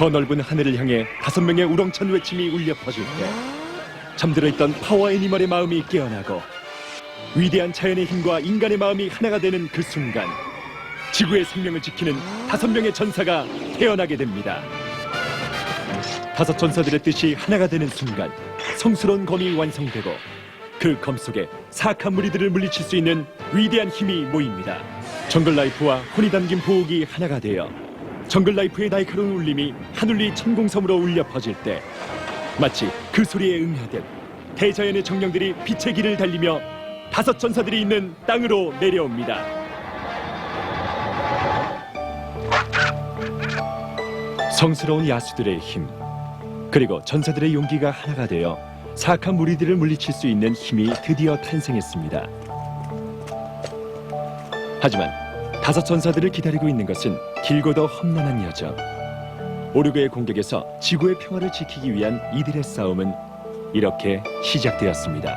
저 넓은 하늘을 향해 다섯 명의 우렁찬 외침이 울려 퍼질 때 잠들어 있던 파워 애니멀의 마음이 깨어나고 위대한 자연의 힘과 인간의 마음이 하나가 되는 그 순간 지구의 생명을 지키는 다섯 명의 전사가 태어나게 됩니다. 다섯 전사들의 뜻이 하나가 되는 순간 성스러운 검이 완성되고 그 검 속에 사악한 무리들을 물리칠 수 있는 위대한 힘이 모입니다. 정글 라이프와 혼이 담긴 보호기 하나가 되어 정글 라이프의 날카로운 울림이 하늘리 천공섬으로 울려 퍼질 때 마치 그 소리에 응하듯 대자연의 정령들이 빛의 길을 달리며 다섯 전사들이 있는 땅으로 내려옵니다. 성스러운 야수들의 힘 그리고 전사들의 용기가 하나가 되어 사악한 무리들을 물리칠 수 있는 힘이 드디어 탄생했습니다. 하지만 다섯 전사들을 기다리고 있는 것은 길고도 험난한 여정. 오르그의 공격에서 지구의 평화를 지키기 위한 이들의 싸움은 이렇게 시작되었습니다.